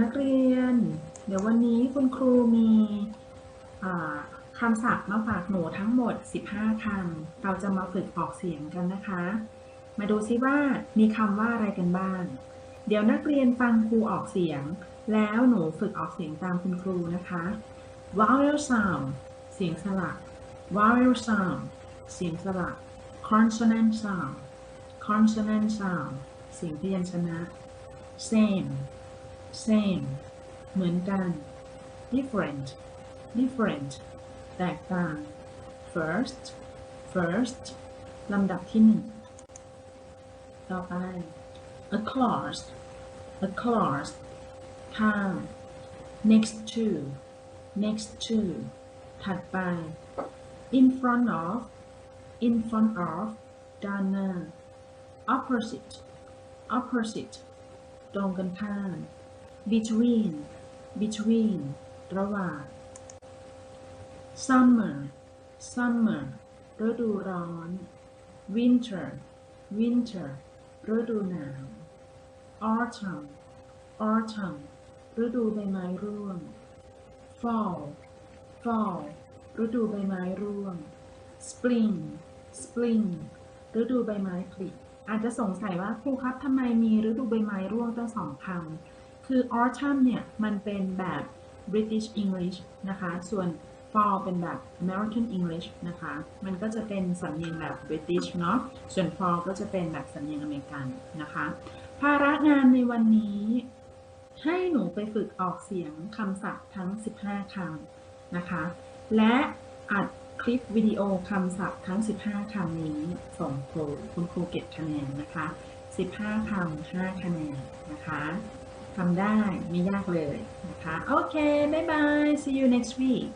นักเรียน เดี๋ยววันนี้คุณครูมีคำศัพท์มาฝากหนูทั้งหมด 15คำ เราจะมาฝึกออกเสียงกันนะคะ มาดูซิว่ามีคำว่าอะไรกันบ้าง เดี๋ยวนักเรียนฟังครูออกเสียง แล้วหนูฝึกออกเสียงตามคุณครูนะคะ vowel sound เสียงสระ vowel sound เสียงสระ consonant sound consonant sound เสียงพยัญชนะ same same เหมือนกัน different different แตกต่าง first first ลำดับที่หนึ่ง ต่อไป a clause a clause ข้าม next to next to ถัดไป in front of in front of ด้านหน้า opposite opposite ตรงกันข้าม between between ระหว่าง summer summer ฤดูร้อน winter winter ฤดูหนาว autumn autumn ฤดูใบไม้ร่วง fall fall ฤดูใบไม้ร่วง spring spring ฤดูใบไม้ผลิอาจจะสงสัยว่าครูครับทำไมมีฤดูใบไม้ร่วงตั้งสองคำ คือ autumn เนี่ยมันเป็นแบบ British English นะคะ ส่วน fall เป็นแบบ American English นะคะ มันก็จะเป็นสำเนียงแบบ British เนาะ ส่วน fall ก็จะเป็นแบบสำเนียงอเมริกันนะคะ ภาระงานในวันนี้ ให้หนูไปฝึกออกเสียงคำศัพท์ทั้ง 15คำนะคะ และอัดคลิปวิดีโอคำศัพท์ทั้ง 15คำนี้ส่งครูคุณครูเก็บคะแนนนะคะ 15คำ5คะแนนนะคะ ทำได้ไม่ยากเลยนะคะโอเค บ๊ายบาย see you next week